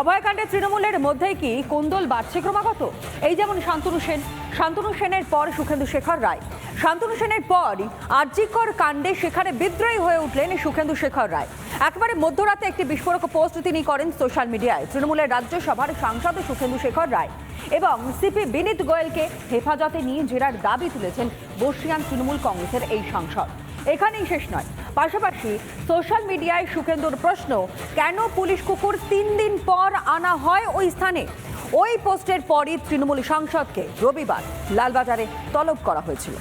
অভয়কাণ্ডে তৃণমূলের মধ্যেই কি কোন্দল বাড়ছে ক্রমাগত? এই যেমন শান্তনু সেন, শান্তনু সেনের পর সুখেন্দু শেখর রায়। শান্তনু সেনের পর আর্যিকর কাণ্ডে সেখানে বিদ্রোহী হয়ে উঠলেন সুখেন্দু শেখর রায়। একেবারে মধ্যরাতে একটি বিস্ফোরক পোস্ট তিনি করেন সোশ্যাল মিডিয়ায়। তৃণমূলের রাজ্যসভার সাংসদ সুখেন্দু শেখর রায় এবং সিপি বিনীত গোয়েলকে হেফাজতে নিয়ে জেরার দাবি তুলেছেন বর্ষিয়ান তৃণমূল কংগ্রেসের এই সাংসদ। এখানেই শেষ নয়। পাশাপাশি সোশ্যাল মিডিয়ায় সুখেন্দুর প্রশ্ন, কেন পুলিশ কুকুর তিন দিন পর আনা হয় ওই স্থানে? ওই পোস্টের পরই তৃণমূল সাংসদকে রবিবার লালবাজারে তলব করা হয়েছিল।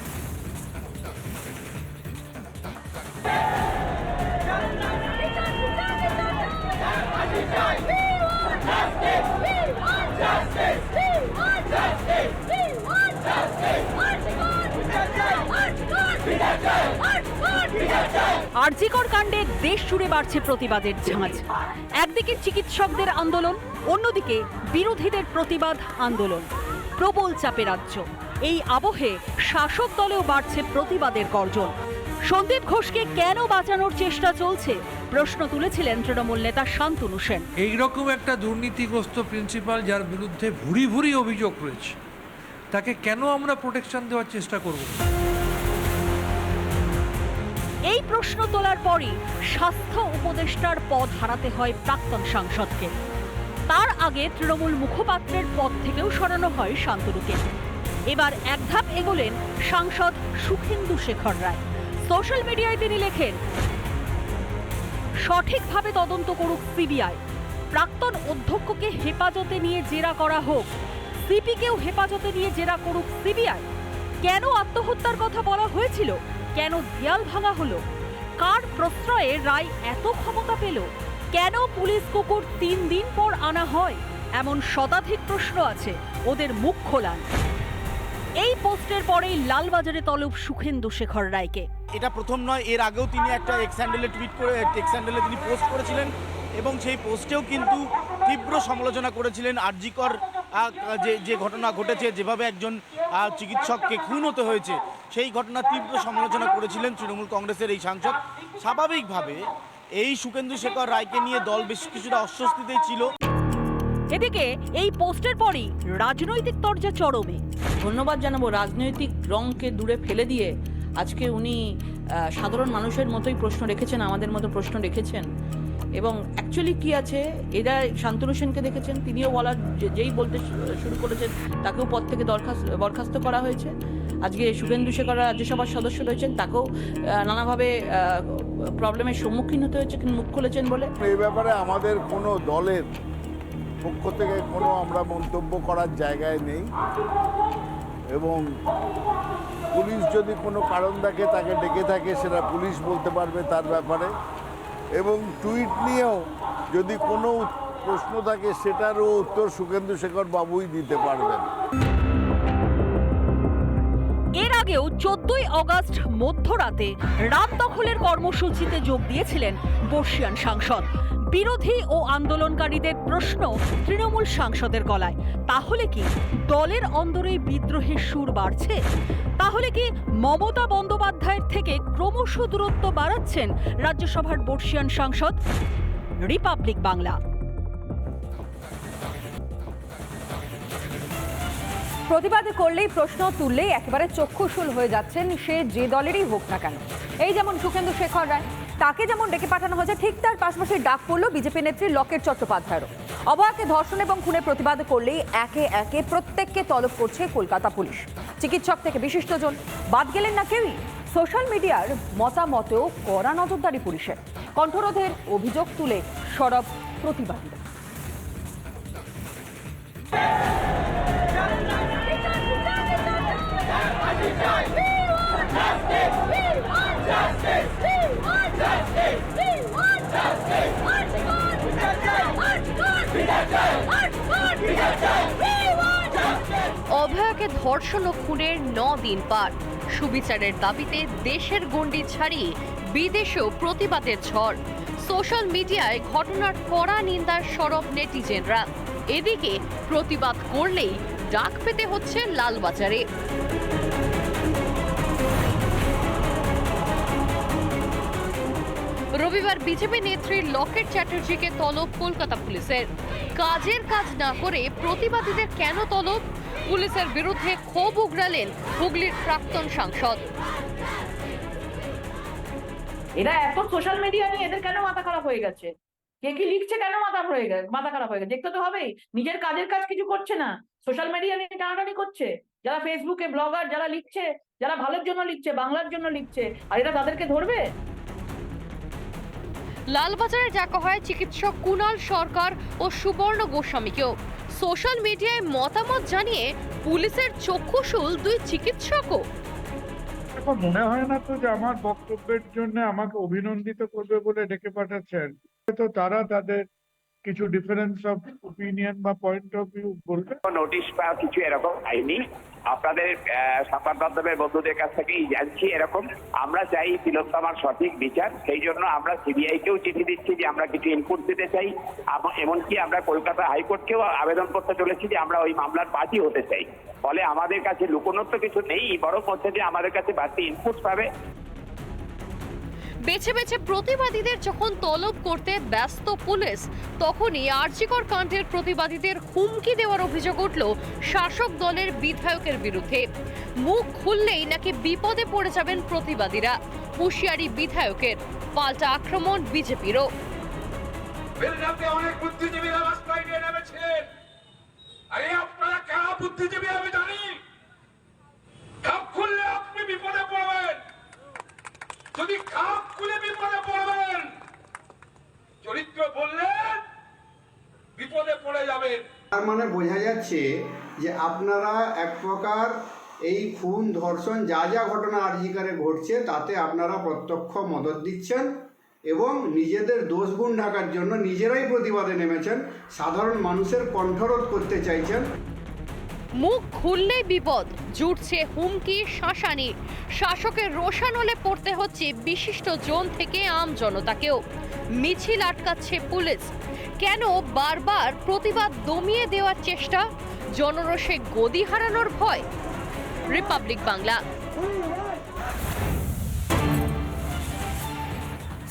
আরজিকর কাণ্ডে দেশ জুড়ে বাড়ছে প্রতিবাদের ঝাঁজ। একদিকে চিকিৎসকদের আন্দোলন, অন্যদিকে বিরোধীদের প্রতিবাদ আন্দোলন। প্রবল চাপে রাজ্য। এই আবহে শাসক দলেও বাড়ছে প্রতিবাদের গর্জন। সন্দীপ ঘোষকে কেন বাঁচানোর চেষ্টা চলছে? প্রশ্ন তুলেছিলেন তৃণমূল নেতা শান্তনু সেন। এইরকম একটা দুর্নীতিগ্রস্ত প্রিন্সিপাল যার বিরুদ্ধে ভুরি ভুরি অভিযোগ রয়েছে, তাকে কেন আমরা প্রোটেকশন দেওয়ার চেষ্টা করব? এই প্রশ্ন তোলার পরই স্বাস্থ্য উপদেষ্টার পদ হারাতে হয় প্রাক্তন সাংসদকে। তার আগে তৃণমূল মুখপাত্রের পদ থেকেও সরানো হয় শান্তনুকে। এবার এক ধাপ এগোলেন সাংসদ সুখেন্দু শেখর রায়। সোশ্যাল মিডিয়ায় তিনি লেখেন, সঠিকভাবে তদন্ত করুক সিবিআই। প্রাক্তন অধ্যক্ষকে হেফাজতে নিয়ে জেরা করা হোক। সিপিকেও হেফাজতে নিয়ে জেরা করুক সিবিআই। কেন আত্মহত্যার কথা বলা হয়েছিল? কেন দেয়াল ভাঙা হলো? কার প্রশ্রয়ে রায় এত ক্ষমতা পেল? কেন পুলিশ কুকুর তিন দিন পর আনা হয়? এমন শতাধিক প্রশ্ন আছে ওদের মুখ খোলান এই পোস্টের পরেই লালবাজারে তলব সুখেন্দু শেখর রায়কে। এটা প্রথম নয়, এর আগেও তিনি একটা এক্স হ্যান্ডেলে টুইট করে এক্স তিনি পোস্ট করেছিলেন এবং সেই পোস্টেও কিন্তু তীব্র সমালোচনা করেছিলেন আরজিকর যে যে ঘটনা ঘটেছে যেভাবে একজন চিকিৎসককে খুন হতে হয়েছে সেই ঘটনা তীব্র সমালোচনা করেছিলেন তৃণমূল কংগ্রেসের এই সাংসদ। স্বাভাবিকভাবে এই সুকেন্দু শেখর রায়কে নিয়ে দল বেশ কিছুটা অস্বস্তিতেই ছিল। এদিকে এই পোস্টের পরই রাজনৈতিক তরজা চরমে। ধন্যবাদ জানাব রাজনৈতিক রংকে দূরে ফেলে দিয়ে আজকে উনি সাধারণ মানুষের মতোই প্রশ্ন রেখেছেন আমাদের মতো প্রশ্ন রেখেছেন। এবং অ্যাকচুয়ালি কি আছে? এরা শান্তনু সেনকে দেখেছেন, তিনিও বলার যেই বলতে শুরু করেছেন, তাকেও পদ থেকে দরখাস্ত, বরখাস্ত করা হয়েছে। আজকে শুভেন্দু শেখর রাজ্যসভার সদস্য রয়েছেন, তাকেও নানাভাবে প্রবলেমের সম্মুখীন হতে হয়েছে মুখ খুলেছেন বলে। এই ব্যাপারে আমাদের কোনো দলের পক্ষ থেকে কোনো আমরা মন্তব্য করার জায়গায় নেই। এবং পুলিশ যদি কোনো কারণ দেখে তাকে ডেকে থাকে, সেটা পুলিশ বলতে পারবে তার ব্যাপারে। এবং টুইট নিয়েও যদি কোনো প্রশ্ন থাকে, সেটারও উত্তর সুখেন্দু শেখর বাবুই দিতে পারবেন। এর আগেও চোদ্দই অগস্ট মধ্যরাতে রাত দখলের কর্মসূচিতে যোগ দিয়েছিলেন বর্ষিয়ান সাংসদ। বিরোধী ও আন্দোলনকারীদের প্রশ্ন তৃণমূল সাংসদের গলায়। তাহলে কি দলের অন্দরে বিদ্রোহের সুর বাড়ছে? তাহলে কি মমতা বন্দ্যোপাধ্যায়ের থেকে ক্রমশ দূরত্ব বাড়াচ্ছেন রাজ্যসভার বর্ষিয়ান সাংসদ রিপাবলিক বাংলা? প্রতিবাদ করলেই প্রশ্ন তুললেই একেবারে চক্ষুশুল হয়ে যাচ্ছেন সে যে দলেরই হোক না কেন। এই যেমন সুখেন্দু শেখর রায়। তাকে যেমন ডেকে পাঠানো হয়েছে, ঠিক তার পাশাপাশি ডাক পড়ল বিজেপি নেত্রী লকেট চট্টোপাধ্যায়েরও। অবয়াকে ধর্ষণ এবং খুনের প্রতিবাদ করলেই একে একে প্রত্যেককে তলব করছে কলকাতা পুলিশ। চিকিৎসক থেকে বিশিষ্টজন। বাদ গেলেন না কেউই। সোশ্যাল মিডিয়ার মতামতেও কড়া নজরদারি পুলিশের। কণ্ঠরোধের অভিযোগ তুলে সরব প্রতিবাদীরা। অভয়াকে ধর্ষণ ও খুনের ন দিন পার। সুবিচারের দাবিতে দেশের গণ্ডি ছাড়িয়ে বিদেশেও প্রতিবাদের ঝড়। সোশ্যাল মিডিয়ায় ঘটনার কড়া নিন্দার সরব নেটিজেনরা। এদিকে প্রতিবাদ করলেই ডাক পেতে হচ্ছে লালবাজারে। রবিবার বিজেপি নেত্রী লকেট চ্যাটার্জিকে তলব কলকাতা পুলিশের। কাজের কাজ না করে প্রতিবাদীদের কেন তলব? পুলিশের বিরুদ্ধে ক্ষোভ উগরালেন হুগলির প্রাক্তন সাংসদ। এরা এত সোশ্যাল মিডিয়া নিয়ে এদের কেন মাথা খারাপ হয়ে গেছে? কে কি লিখছে কেন মাথা হয়ে গেছে মাথা খারাপ হয়ে গেছে? দেখতে তো হবেই নিজের কাজের কাজ কিছু করছে না সোশ্যাল মিডিয়া নিয়ে টানাটানি করছে। যারা ফেসবুকে ব্লগার যারা লিখছে যারা ভালোর জন্য লিখছে বাংলার জন্য লিখছে আর এরা তাদেরকে ধরবে? লালবাজারে ডাকা হয় চিকিৎসক কুণাল সরকার ও সুবর্ণ গোস্বামীকেও। সোশ্যাল মিডিয়ায় মতামত জানিয়ে পুলিশের চক্ষুশূল দুই চিকিৎসকও। এখন মনে হয় না তো যে আমার বক্তব্যের জন্য আমাকে অভিনন্দিত করবে বলে ডেকে পাঠাচ্ছেন। তো তারা তাদের কিছু ডিফারেন্স অফ ওপিনিয়ন বা পয়েন্ট অফ ভিউ বলবে? নোটিশ বা কিছু এরকম পাইনি আপনাদের সংবাদ মাধ্যমের বন্ধুদের কাছ থেকেই জানছি এরকম। আমরা চাই তিলোত্তমার সঠিক বিচার। সেই জন্য আমরা সিবিআই কেও চিঠি দিচ্ছি যে আমরা কিছু ইনপুট দিতে চাই। এমনকি আমরা কলকাতা হাইকোর্টকেও আবেদন করতে চলেছি যে আমরা ওই মামলার পার্টি হতে চাই। ফলে আমাদের কাছে লুকোনোর তো কিছু নেই, বরং হচ্ছে যে আমাদের কাছে বাড়তি ইনপুট পাবে। বেছে বেছে প্রতিবাদীদের যখন তলব করতে ব্যস্ত পুলিশ, তখনই আরজিকর কাণ্ডের প্রতিবাদীদের হুমকি দেওয়ার অভিযোগ উঠল শাসক দলের বিধায়কের বিরুদ্ধে। মুখ খুললেই নাকি বিপদে পড়ে যাবেন প্রতিবাদীরা। হুঁশিয়ারি বিধায়কের, পাল্টা আক্রমণ বিজেপিরও। আরে আপনারা কারা বুদ্ধিজীবী আমি জানি। খুললে আপনি বিপদে পড়বেন যদি খাপ খুলে বিপদে পড়বেন চরিত্র বললেন বিপদে পড়ে যাবেন তার মানে বোঝা যাচ্ছে যে আপনারা এক প্রকার এই খুন, ধর্ষণ, যা যা ঘটনা আর্জিকারে ঘটছে, তাতে আপনারা প্রত্যক্ষ মদত দিচ্ছেন এবং নিজেদের দোষগুণ ঢাকার জন্য নিজেরাই প্রতিবাদে নেমেছেন। সাধারণ মানুষের কণ্ঠরোধ করতে চাইছেন। মুখ খুললে বিপদ, জুটছে হুমকি, শাসানি। শাসকের রোশানলে পড়তে হচ্ছে বিশিষ্ট জোন থেকে আম জনতাকেও। মিছিল আটকাচ্ছে পুলিশ। কেন বারবার প্রতিবাদ দমিয়ে দেওয়ার চেষ্টা? জনরোষে গদি হারানোর ভয়। রিপাবলিক বাংলা।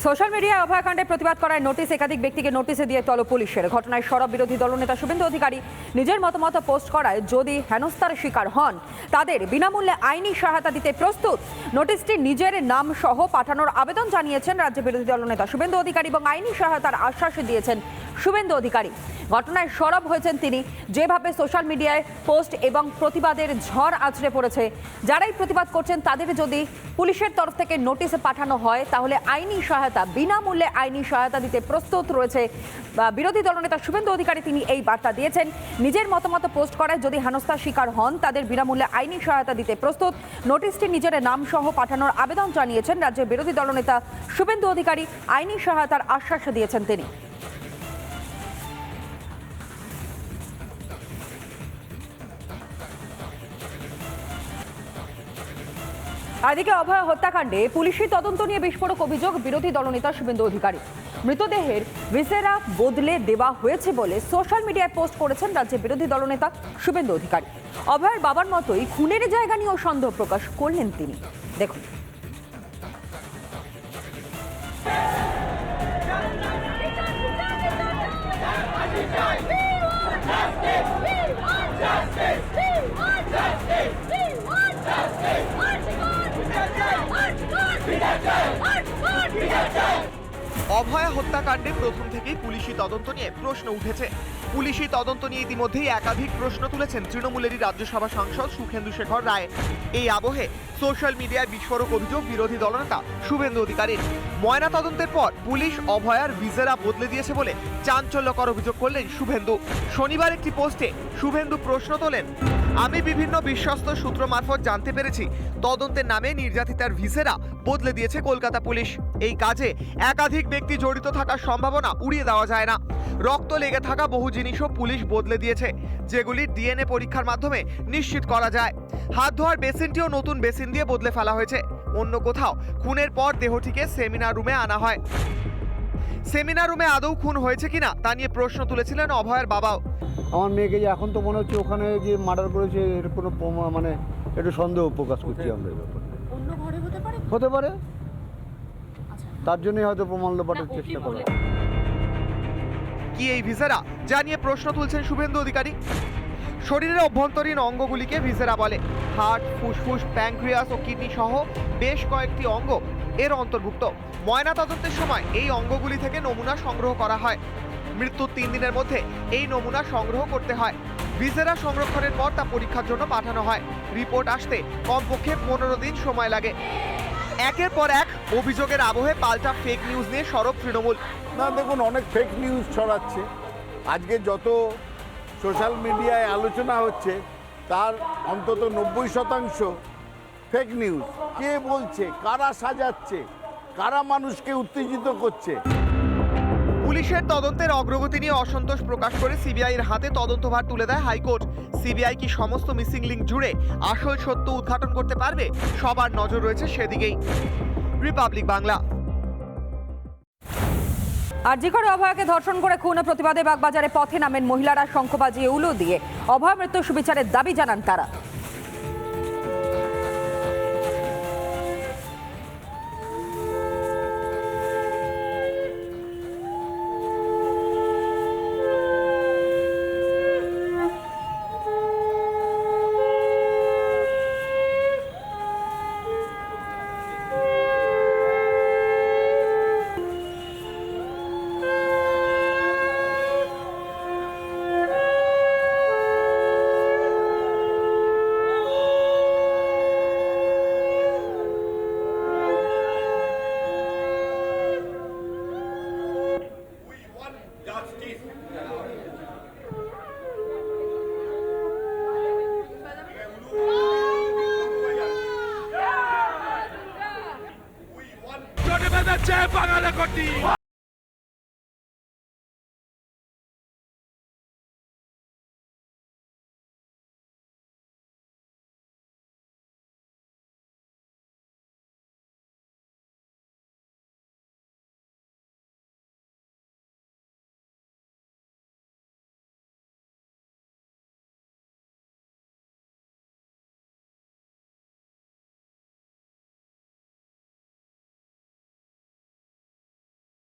সোশ্যাল মিডিয়ায় অভয়াকাণ্ডে প্রতিবাদ করায় নোটিশ, একাধিক ব্যক্তিকে নোটিশে দিয়ে তলব পুলিশের। ঘটনায় সরব বিরোধী দলনেতা শুভেন্দু অধিকারী নিজের মতামত পোস্ট করায় যদি হেনস্থার শিকার হন। তাদের বিনামূল্যে আইনি সহায়তা দিতে প্রস্তুত। নোটিশটি নিজের নাম সহ পাঠানোর আবেদন জানিয়েছেন রাজ্য বিরোধী দলনেতা শুভেন্দু অধিকারী এবং আইনি সহায়তার আশ্বাস দিয়েছেন শুভেন্দু অধিকারী। ঘটনায় সরব হয়েছেন তিনি। যেভাবে সোশ্যাল মিডিয়ায় পোস্ট এবং প্রতিবাদের ঝড় আছড়ে পড়েছে, যারাই প্রতিবাদ করছেন তাদের যদি পুলিশের তরফ থেকে নোটিশে পাঠানো হয়, তাহলে আইনি সহায়তা বিনামূল্যে আইনি সহায়তা দিতে প্রস্তুত রয়েছে। বিরোধী দলনেতা শুভেন্দু অধিকারী তিনি এই বার্তা দিয়েছেন। নিজের মতামত পোস্ট করায় যদি হেনস্থার শিকার হন, তাদের বিনামূল্যে আইনি সহায়তা দিতে প্রস্তুত। নোটিশটি নিজের নাম সহ পাঠানোর আবেদন জানিয়েছেন রাজ্যের বিরোধী দলনেতা শুভেন্দু অধিকারী। আইনি সহায়তার আশ্বাস দিয়েছেন তিনি। এদিকে অভয় হত্যাকাণ্ডে পুলিশি তদন্ত নিয়ে বিস্ফোরক অভিযোগ বিরোধী দলনেতা শুভেন্দু অধিকারী। মৃতদেহের ভিসেরা বদলে দেওয়া হয়েছে বলে সোশ্যাল মিডিয়ায় পোস্ট করেছেন রাজ্যের বিরোধী দলনেতা শুভেন্দু অধিকারী। অভয়ের বাবার মতোই খুনের জায়গা নিয়েও সন্দেহ প্রকাশ করলেন তিনি। দেখুন। অভয়া হত্যাকাণ্ডে প্রথম থেকেই পুলিশি তদন্ত নিয়ে প্রশ্ন উঠেছে। পুলিশি তদন্ত নিয়ে ইতিমধ্যেই একাধিক প্রশ্ন তুলেছেন তৃণমূলেরই রাজ্যসভা সাংসদ সুখেন্দু শেখর রায়। এই আবহে সোশ্যাল মিডিয়ায় বিস্ফোরক অভিযোগ বিরোধী দলনেতা শুভেন্দু অধিকারীর। ময়না তদন্তের পর পুলিশ অভয়ার ভিজেরা বদলে দিয়েছে বলে চাঞ্চল্যকর অভিযোগ করলেন শুভেন্দু। শনিবার একটি পোস্টে শুভেন্দু প্রশ্ন তোলেন আমি বিভিন্ন বিশ্বস্ত সূত্র মারফত জানতে পেরেছি, তদন্তের নামে নির্যাতিতার ভিসেরা বদলে দিয়েছে কলকাতা পুলিশ। এই কাজে একাধিক ব্যক্তি জড়িত থাকার সম্ভাবনা উড়িয়ে দেওয়া যায় না। রক্ত লেগে থাকা বহু জিনিসও পুলিশ বদলে দিয়েছে, যেগুলি ডিএনএ পরীক্ষার মাধ্যমে নিশ্চিত করা যায়। হাত ধোয়ার বেসিনটিও নতুন বেসিন দিয়ে বদলে ফেলা হয়েছে। অন্য কোথাও খুনের পর দেহটিকে সেমিনার রুমে আনা হয়। সেমিনার রুমে আদৌ খুন হয়েছে কিনা তা নিয়ে প্রশ্ন তুলেছিলেন অভয়ের বাবাও। আমার মেয়েকে যে এখন তো মনে হচ্ছে ওখানে যে মার্ডার করেছে এর কোনো মানে একটু সন্দেহ প্রকাশ করছি আমরা এই ব্যাপারে। হতে পারে? তার জন্যই হয়তো প্রমাণ লোপাটের চেষ্টা করা কি এই ভিসেরা? জানিয়ে প্রশ্ন তুলছেন শুভেন্দু অধিকারী। শরীরের অভ্যন্তরীণ অঙ্গগুলিকে ভিসেরা বলে হার্ট ফুসফুস প্যাঙ্ক্রিয়াস ও কিডনি সহ বেশ কয়েকটি অঙ্গ এর অন্তর্ভুক্ত। ময়না তদন্তের সময় এই অঙ্গগুলি থেকে নমুনা সংগ্রহ করা হয়। মৃত্যুর তিন দিনের মধ্যে এই নমুনা সংগ্রহ করতে হয়। ভিসেরা সংরক্ষণের পর তা পরীক্ষার জন্য পাঠানো হয়। রিপোর্ট আসতে কমপক্ষে পনেরো দিন সময় লাগে। একের পর এক অভিযোগের আবহে পাল্টা ফেক নিউজ নিয়ে সরব তৃণমূল। না, দেখুন, অনেক ফেক নিউজ ছড়াচ্ছে। আজকে যত সোশ্যাল মিডিয়ায় আলোচনা হচ্ছে, তার অন্তত নব্বই শতাংশ ফেক নিউজ কে বলছে? কারা সাজাচ্ছে? কারা মানুষকে উত্তেজিত করছে? পুলিশের তদন্তের অগ্রগতি নিয়ে অসন্তোষ প্রকাশ করে সিবিআইয়ের হাতে তদন্তভার তুলে দেয় হাইকোর্ট। সিবিআই কি সমস্ত মিসিং লিঙ্ক জুড়ে আসল সত্য উদ্ঘাটন করতে পারবে? সবার নজর রয়েছে সেদিকেই। রিপাবলিক বাংলা। আরজিকর অভয়াকে ধর্ষণ করে খুনে প্রতিবাদে বাগবাজারে পথে নামেন মহিলারা শঙ্খ বাজিয়ে উলু দিয়ে। অভয় মৃত্যু সুবিচারের দাবি জানান তারা। কটি